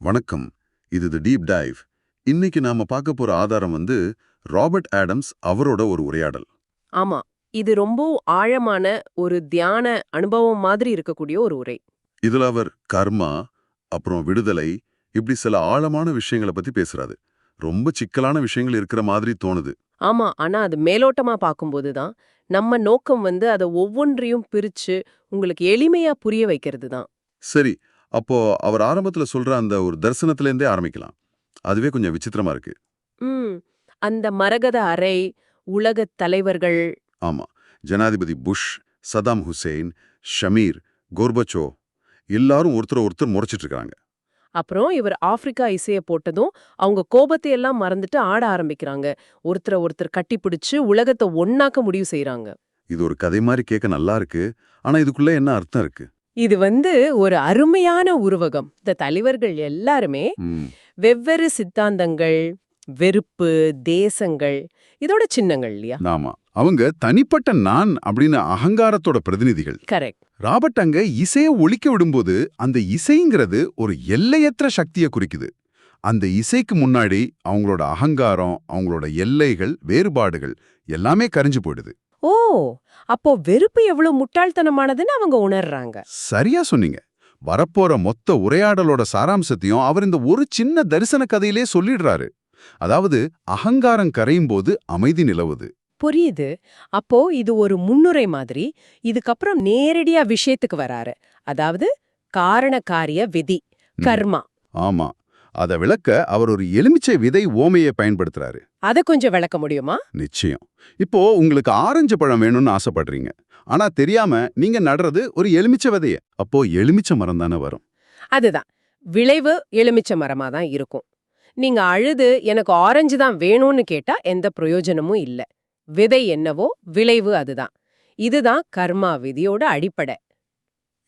வணக்கம். இது தி deep dive இன்னைக்கு நாம பார்க்க போற ஆதாரம் வந்து ராபர்ட் ஆடம்ஸ் அவரோட ஒரு உரையாடல். ஆமா. இது ரொம்ப ஆழமான ஒரு தியான அனுபவம் மாதிரி இருக்கக்கூடிய ஒரு உரை. இதுல அவர் கர்மா அப்புறம் விடுதலை இப்படி சில ஆழமான விஷயங்களை பத்தி பேசுறாரு. ரொம்ப சிக்கலான விஷயங்கள் இருக்கிற மாதிரி தோணுது. ஆமா. ஆனா அது மேலோட்டமா பார்க்கும்போது தான் நம்ம நோக்கம் வந்து அதை ஒவ்வொன்றையும் பிரிச்சு உங்களுக்கு எளிமையா புரிய வைக்கிறது தான். சரி. அப்போ அவர் ஆரம்பத்துல சொல்ற அந்த ஒரு தரிசனத்துல இருந்தே ஆரம்பிக்கலாம். அதுவே கொஞ்சம் விசித்திரமா இருக்கு. ம். அந்த மரகத அறை உலகத் தலைவர்கள். ஆமா. ஜனாதிபதி Bush Saddam Hussein Shamir Gorbachev எல்லாரும் ஒருத்தர் ஒருத்தர் முறைச்சிட்டு இருக்காங்க. அப்புறம் இவர் ஆப்பிரிக்கா இசைய போட்டதும் அவங்க கோபத்தை எல்லாம் மறந்துட்டு ஆட ஆரம்பிக்கிறாங்க. ஒருத்தரை ஒருத்தர் கட்டிப்பிடிச்சு உலகத்தை ஒண்ணாக்க முடிவு செய்றாங்க. இது ஒரு கதை மாதிரி கேட்க நல்லா இருக்கு. ஆனா இதுக்குள்ள என்ன அர்த்தம் இருக்கு? இது வந்து ஒரு அருமையான உருவகம். இந்த தலைவர்கள் எல்லாருமே வெவ்வேறு சித்தாந்தங்கள் வெறுப்பு தேசங்கள் இதோட சின்னங்கள் இல்லையா? ஆமா. அவங்க தனிப்பட்ட நான் அப்படின்னு அகங்காரத்தோட பிரதிநிதிகள். கரெக்ட். ராபர்ட் அங்க இசையை ஒழிக்க விடும்போது அந்த இசைங்கிறது ஒரு எல்லையற்ற சக்தியை குறிக்குது. அந்த இசைக்கு முன்னாடி அவங்களோட அகங்காரம் அவங்களோட எல்லைகள் வேறுபாடுகள் எல்லாமே கரிஞ்சு போயிடுது. ஓ அப்போ வெறுப்பு எவ்வளவு முட்டாள்தனமானதுன்னு அவங்க உணர்றாங்க. சரியா சொன்னீங்க. வரப்போற மொத்த உரையாடலோட சாராம்சத்தையும் அவர் இந்த ஒரு சின்ன தரிசன கதையிலே சொல்லிடுறாரு. அதாவது அகங்காரம் கரையும் போது அமைதி நிலவுது. புரியுது. அப்போ இது ஒரு முன்னுரை மாதிரி இதுக்கப்புறம் நேரடியா விஷயத்துக்கு வராரு. அதாவது காரண காரிய விதி. கர்மா. ஆமா. அத விளக்க அவர் ஒரு எலுமிச்சை விதை ஓமையை பயன்படுத்துறாரு. அத கொஞ்சம் விளக்க முடியுமா? நிச்சயம். இப்போ உங்களுக்கு ஆரஞ்சு பழம் வேணும்னு ஆசைப்படுறீங்க. ஆனா தெரியாம நீங்க நடுறது ஒரு எலுமிச்சை விதைய. அப்போ எலுமிச்சை மரம் தானே வரும். அதுதான். விளைவு எலுமிச்சை மரமா தான் இருக்கும். நீங்க அழுது எனக்கு ஆரஞ்சு தான் வேணும்னு கேட்டா எந்த பிரயோஜனமும் இல்ல. விதை என்னவோ விளைவு அதுதான். இதுதான் கர்மா விதியோட அடிப்படை.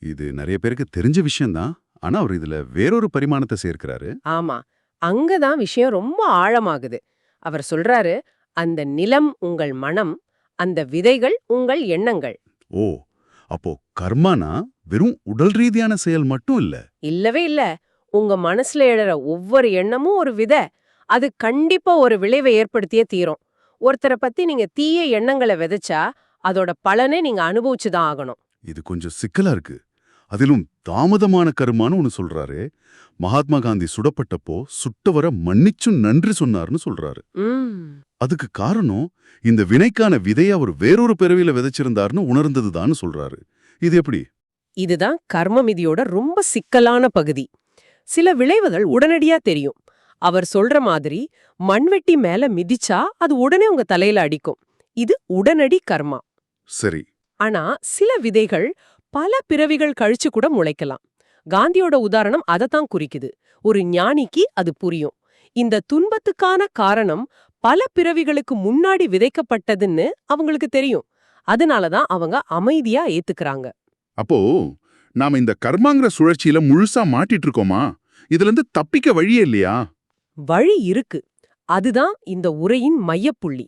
இது நிறைய பேருக்கு தெரிஞ்ச விஷயம்தான். ஆனா அவர் இதுல வேறொரு பரிமாணத்தை சேர்க்கிறாரு. ஆமா. அங்கதான் விஷயம் ரொம்ப ஆழமாகுது. அவர் சொல்றாரு அந்த நிலம் உங்கள் மனம் அந்த விதைகள் உங்கள் எண்ணங்கள். ஓ அப்போ கர்மானா வெறும் உடல் ரீதியான செயல் மட்டும் இல்ல? இல்லவே இல்ல. உங்க மனசுல எழற ஒவ்வொரு எண்ணமும் ஒரு விதை. அது கண்டிப்பா ஒரு விளைவை ஏற்படுத்தியே தீரும். ஒருத்தரை பத்தி நீங்க தீய எண்ணங்களை விதைச்சா அதோட பலனை நீங்க அனுபவிச்சுதான் ஆகணும். இது கொஞ்சம் சிக்கலா இருக்கு. அதிலும் தாமதமான கருமான்னு ஒன்னு சொல்றாரு. மகாத்மா காந்தி சுடப்பட்டப்போ சுட்டவரை மன்னிச்சும் நன்றி சொன்னார்னு சொல்றாரு. அதுக்கு காரணம் இந்த வினைக்கான விதைய அவர் வேறொரு பிறவியில விதைச்சிருந்தார்னு உணர்ந்ததுதான்னு சொல்றாரு. இது எப்படி? இதுதான் கர்ம விதியோட ரொம்ப சிக்கலான பகுதி. சில விளைவுகள் உடனடியா தெரியும். அவர் சொல்ற மாதிரி மண்வெட்டி மேல மிதிச்சா அது உடனே உங்க தலையில அடிக்கும். இது உடனடி கர்மா. சரி. ஆனா சில விதைகள் பல பிறவிகள் கழிச்சு கூட முளைக்கலாம். காந்தியோட உதாரணம் அதத்தான் குறிக்குது. ஒரு ஞானிக்கு அது புரியும். இந்த துன்பத்துக்கான காரணம் பல பிறவிகளுக்கு முன்னாடி விதைக்கப்பட்டதுன்னு அவங்களுக்கு தெரியும். அதனாலதான் அவங்க அமைதியா ஏத்துக்கறாங்க. அப்போ நாம இந்த கர்மாங்கிற சுழற்சியில முழுசா மாட்டிட்டு இருக்கோமா? இதுல இருந்து தப்பிக்க வழியே இல்லையா? வழி இருக்கு. அதுதான் இந்த உரையின் மையப்புள்ளி.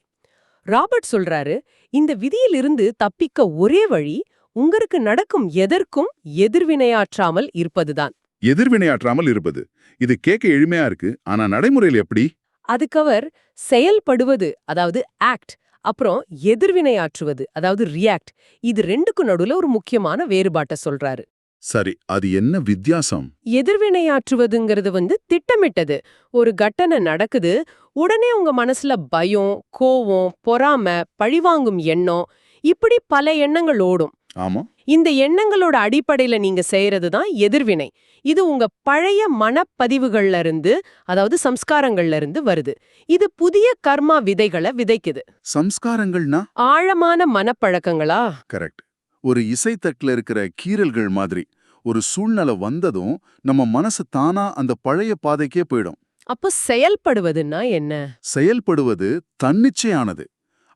ராபர்ட் சொல்றாரு இந்த விதியிலிருந்து தப்பிக்க ஒரே வழி உங்களுக்கு நடக்கும் எதற்கும் எதிர்வினையாற்றாமல் இருப்பதுதான். எதிர்வினையாற்றாமல் இருப்பது. இது கேட்க எளிமையா இருக்கு ஆனா நடைமுறையில் எப்படி? அதுக்கவர் செயல்படுவது அதாவது ஆக்ட் அப்புறம் எதிர்வினையாற்றுவது அதாவது ரியாக்ட் இது ரெண்டுக்கும் நடுவுல ஒரு முக்கியமான வேறுபாட்டை சொல்றாரு. சரி அது என்ன வித்தியாசம்? எதிர்வினையாற்றுவதுங்கிறது வந்து திட்டமிட்டது. ஒரு கட்டணை நடக்குது உடனே உங்க மனசுல பயம் கோவம் பொறாம பழிவாங்கும் எண்ணம் இப்படி பல எண்ணங்கள் ஓடும். ஆமா. இந்த எண்ணங்களோட அடிப்படையில நீங்க செய்யறது தான் எதிர்வினை. இது உங்க பழைய மனப்பதிவுகள்ல இருந்து அதாவது சம்ஸ்காரங்கள்ல இருந்து வருது. இது புதிய கர்மா விதைகளை விதைக்குது. சம்ஸ்காரங்கள்னா? ஆழமான மனப்பழக்கங்களா? கரெக்ட். ஒரு இசைத்தட்டுல இருக்கிற கீறல்கள் மாதிரி ஒரு சூழ்நிலை வந்ததும் நம்ம மனசு தானா அந்த பழைய பாதைக்கே போயிடும். அப்போ செயல்படுவதுன்னா என்ன? செயல்படுவது தன்னிச்சையானது.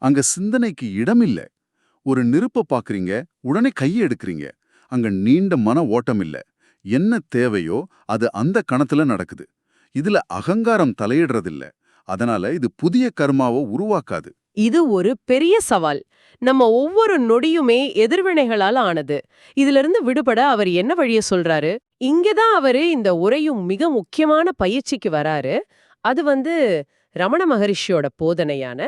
அங்க சிந்தனைக்கு இடமில்ல. ஒரு நெருப்ப பாக்குறீங்க உடனே கையை எடுக்கிறீங்க. அங்க நீண்ட மன ஓட்டம் இல்ல. என்ன தேவையோ அது அந்த கணத்துல நடக்குது. இதுல அகங்காரம் தலையிடுறதில்ல. அதனால இது புதிய கர்மாவை உருவாக்காது. இது ஒரு பெரிய சவால். நம்ம ஒவ்வொரு நொடியுமே எதிர்வினைகளால ஆனது. இதிலிருந்து விடுபட அவர் என்ன வழிய சொல்றாரு? இங்கதான் அவரு இந்த உரையும் மிக முக்கியமான பயிற்சிக்கு வராரு. அது வந்து ரமண மகரிஷியோட போதனையான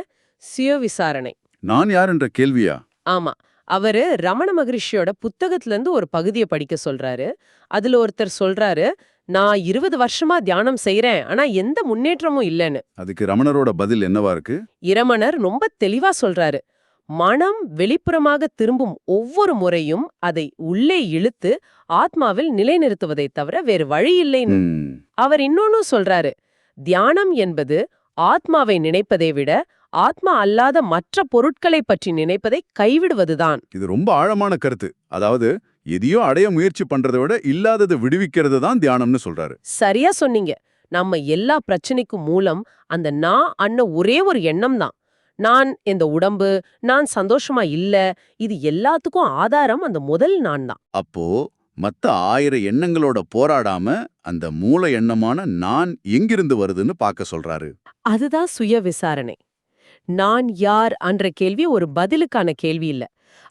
சுய விசாரணை நான் யார் என்ற கேள்வியா? ஆமா. அவரு ரமண மகரிஷியோட புத்தகத்துல இருந்து ஒரு பகுதியை படிக்க சொல்றாரு. அதுல ஒருத்தர் சொல்றாரு நான் இருபது வருஷமா தியானம் செய்றேன் ஆனா எந்த முன்னேற்றமும் இல்லைன்னு. அதுக்கு ரமணரோட பதில் என்னவா இருக்கு? இரமணர் ரொம்ப தெளிவா சொல்றாரு. மனம் வெளிப்புறமாக திரும்பும் ஒவ்வொரு முறையும் அதை உள்ளே இழுத்து ஆத்மாவில் நிலைநிறுத்துவதைத் தவிர வேறு வழி இல்லைன்னு. அவர் இன்னொன்னும் சொல்றாரு தியானம் என்பது ஆத்மாவை நினைப்பதை விட ஆத்மா அல்லாத மற்ற பொருட்களை பற்றி நினைப்பதை கைவிடுவதுதான். இது ரொம்ப ஆழமான கருத்து. அதாவது எதையோ அடைய முயற்சி பண்றதை விட இல்லாததை விடுவிக்கிறது தான் தியானம்னு சொல்றாரு. சரியா சொன்னீங்க. நம்ம எல்லா பிரச்சனைக்கும் மூலம் அந்த நான் அன்ன ஒரே ஒரு எண்ணம் தான். நான் இந்த உடம்பு நான் சந்தோஷமா இல்ல இது எல்லாத்துக்கும் ஆதாரம் அந்த முதல் நான் தான். அப்போ மத்த ஆயிரம் எண்ணங்களோட போராடாம அந்த மூல எண்ணமான நான் எங்கிருந்து வருதுன்னு பார்க்க சொல்றாரு. அதுதான் சுய விசாரணை. நான் யார் என்ற கேள்வி ஒரு பதிலுக்கான கேள்வி இல்ல.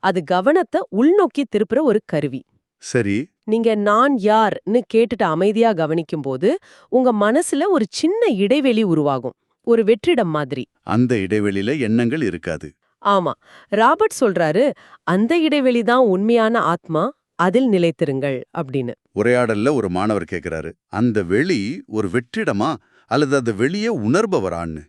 அது கவனத்தை உள்நோக்கி திருப்புற ஒரு கருவி. சரி. நீங்க நான் யார்னு கேட்டுட்டு அமைதியா கவனிக்கும் போது உங்க மனசுல ஒரு சின்ன இடைவெளி உருவாகும். ஒரு வெற்றிடம் மாதிரி. அந்த இடைவெளியில எண்ணங்கள் இருக்காது. ஆமா. ராபர்ட் சொல்றாரு அந்த இடைவெளி தான் உண்மையான ஆத்மா அதில் நிலைத்திருங்கள் அப்படின்னு. உரையாடல்ல ஒரு மாணவர் கேக்குறாரு அந்த வெளி ஒரு வெற்றிடமா அல்லது அந்த வெளியே உணர்பவரான்னு?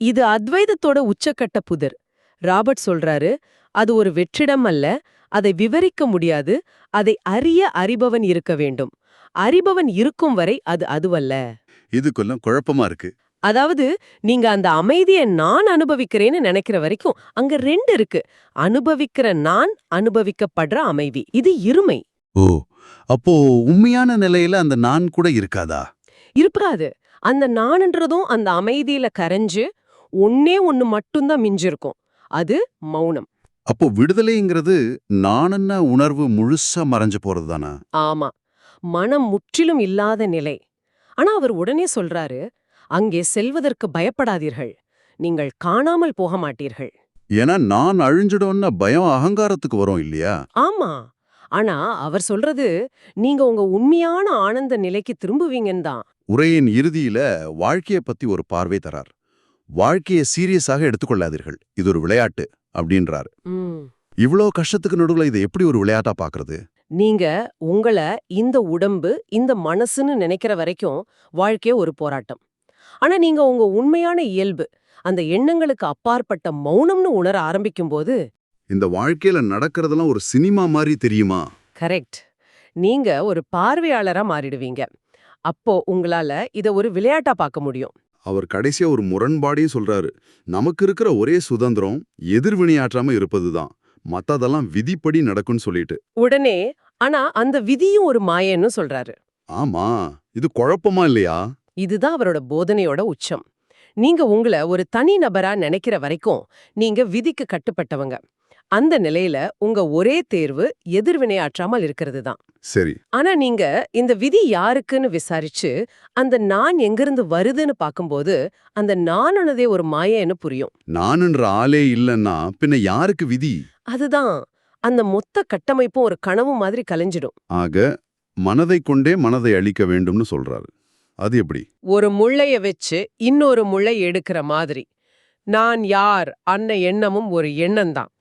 இது அத்வைதத்தோட உச்சக்கட்ட புதர். ராபர்ட் சொல்றாரு அது ஒரு வெற்றிடம் அல்ல அதை விவரிக்க முடியாது அதை அறிய அறிபவன் இருக்க வேண்டும். அறிபவன் இருக்கும் வரை அது அதுவல்ல. இதுக்குள்ள குழப்பமா இருக்கு. அதாவது நீங்க அந்த அமைதியை நான் அனுபவிக்கிறேன்னு நினைக்கிற வரைக்கும் அங்க ரெண்டு இருக்கு. அனுபவிக்கிற நான் அனுபவிக்கப்படுற அமைதி. இது இருமை. ஓ அப்போ உண்மையான நிலையில அந்த நான் கூட இருக்காதா? இருக்காது. அந்த நான்ன்றதும் அந்த அமைதியில கரைஞ்சு ஒன்னே ஒன்னு மட்டும்தான் மிஞ்சிருக்கும். அது மௌனம். அப்போ விடுதலைங்கிறது நானென்ன உணர்வு முழுசா மறைஞ்சு போறது தானா? ஆமா. மனம் முற்றிலும் இல்லாத நிலை. ஆனா அவர் உடனே சொல்றாரு அங்கே செல்வதற்கு பயப்படாதீர்கள். நீங்கள் காணாமல் போக மாட்டீர்கள். ஏன்னா நான் அழிஞ்சிடும்னா பயம் அகங்காரத்துக்கு வரும் இல்லையா? ஆமா. ஆனா அவர் சொல்றது நீங்க உங்க உண்மையான ஆனந்த நிலைக்கு திரும்புவீங்கன்னு தான். உரையின் இறுதியில வாழ்க்கைய பத்தி ஒரு பார்வை தரார். வாழ்க்கையை சீரியஸாக எடுத்துக்கொள்ளாதீர்கள். இது ஒரு விளையாட்டு அப்படின்றாரு. ம். இவ்ளோ கஷ்டத்துக்கு நடுவுல இதை எப்படி ஒரு விளையாட்டா பாக்குறது? நீங்க உங்கள இந்த உடம்பு இந்த மனசுன்னு நினைக்கிற வரைக்கும் வாழ்க்கைய ஒரு போராட்டம். ஆனா நீங்க உங்க உண்மையான இயல்பு அந்த எண்ணங்களுக்கு அப்பாற்பட்ட மௌனம்னு உணர ஆரம்பிக்கும்போது இந்த வாழ்க்கையில நடக்கிறதெல்லாம் ஒரு சினிமா மாதிரி தெரியுமா? கரெக்ட். நீங்க ஒரு பார்வையாளரா மாறிடுவீங்க. அப்போ உங்களால இத ஒரு விளையாட்டா பார்க்க முடியும். அவர் கடைசியா ஒரு முரண்பாடையும் சொல்றாரு. நமக்கு இருக்கிற ஒரே சுதந்திரம் எதிர்வினையாற்றாம இருப்பதுதான். மத்ததெல்லாம் விதிப்படி நடக்கும்னு சொல்லிட்டு. உடனே ஆனா அந்த விதியும் ஒரு மாயன்னு சொல்றாரு. ஆமா. இது குழப்பமா இல்லையா? இதுதான் அவரோட போதனையோட உச்சம். நீங்க உங்கள ஒரு தனி நபரா நினைக்கிற வரைக்கும் நீங்க விதிக்கு கட்டுப்பட்டவங்க. அந்த நிலையில உங்க ஒரே தேர்வு எதிர்வினை ஆற்றாமல் இருக்கிறது தான். சரி. ஆனா நீங்க இந்த விதி யாருக்குன்னு விசாரிச்சு அந்த நான் எங்கிருந்து வருதுன்னு பாக்கும்போது அந்த நானுனதே ஒரு மாயன்னு புரியும். நானுன்ற ஆளே இல்லைன்னா பின்ன யாருக்கு விதி? அதுதான். அந்த மொத்த கட்டமைப்பும் ஒரு கனவு மாதிரி கலைஞ்சிடும். ஆக மனதை கொண்டே மனதை அழிக்க வேண்டும்னு சொல்றாரு. அது எப்படி? ஒரு முள்ளைய வச்சு இன்னொரு முள்ளை எடுக்கிற மாதிரி. நான் யார்? அன்ன எண்ணமும் ஒரு எண்ணம்தான்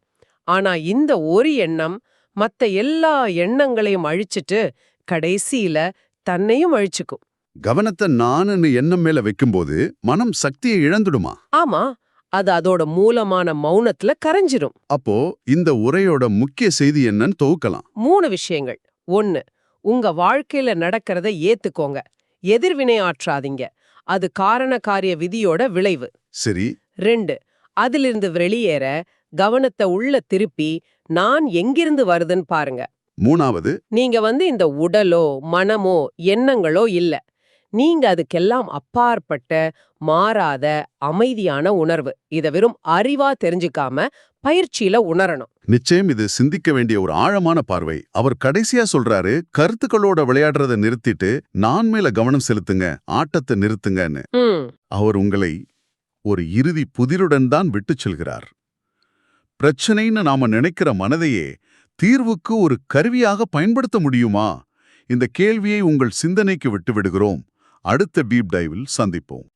ஆனா இந்த ஒரு எண்ணம் மத்த எல்லா எண்ணங்களையும் அழிச்சிட்டு கடைசியில தன்னையும் அழிச்சுக்கும். கவனத்தை நானுன்னு எண்ணம் மேல வைக்கும்போது மனம் சக்தியை இழந்துடுமா? ஆமா அது அதோட மூலமான மௌனத்துல கரைஞ்சிரும். அப்போ இந்த உரையோட முக்கிய செய்தி என்னன்னு தொகுக்கலாம். மூணு விஷயங்கள். ஒன்னு உங்க வாழ்க்கையில நடக்கிறத ஏத்துக்கோங்க. எதிர்வினை ஆற்றாதீங்க. அது காரண காரிய விதியோட விளைவு. சரி. ரெண்டு அதிலிருந்து வெளியேற கவனத்தை உள்ள திருப்பி நான் எங்கிருந்து வருதுன்னு பாருங்க. மூணாவது. நீங்க வந்து இந்த உடலோ மனமோ எண்ணங்களோ இல்ல. நீங்க அதுக்கெல்லாம் அப்பாற்பட்ட மாறாத அமைதியான உணர்வு. இத வெறும் அறிவா தெரிஞ்சுக்காம பயிற்சியில உணரணும். நிச்சயம் இது சிந்திக்க வேண்டிய ஒரு ஆழமான பார்வை. அவர் கடைசியா சொல்றாரு கருத்துக்களோட விளையாடுறத நிறுத்திட்டு நான் மேல கவனம் செலுத்துங்க ஆட்டத்தை நிறுத்துங்கன்னு. அவர் உங்களை ஒரு இறுதி புதிருடன் தான் விட்டுச் செல்கிறார். பிரச்சனைன்னு நாம நினைக்கிற மனதையே தீர்வுக்கு ஒரு கருவியாக பயன்படுத்த முடியுமா? இந்த கேள்வியை உங்கள் சிந்தனைக்கு விட்டுவிடுகிறோம் அடுத்த பீப் டைவில் சந்திப்போம்.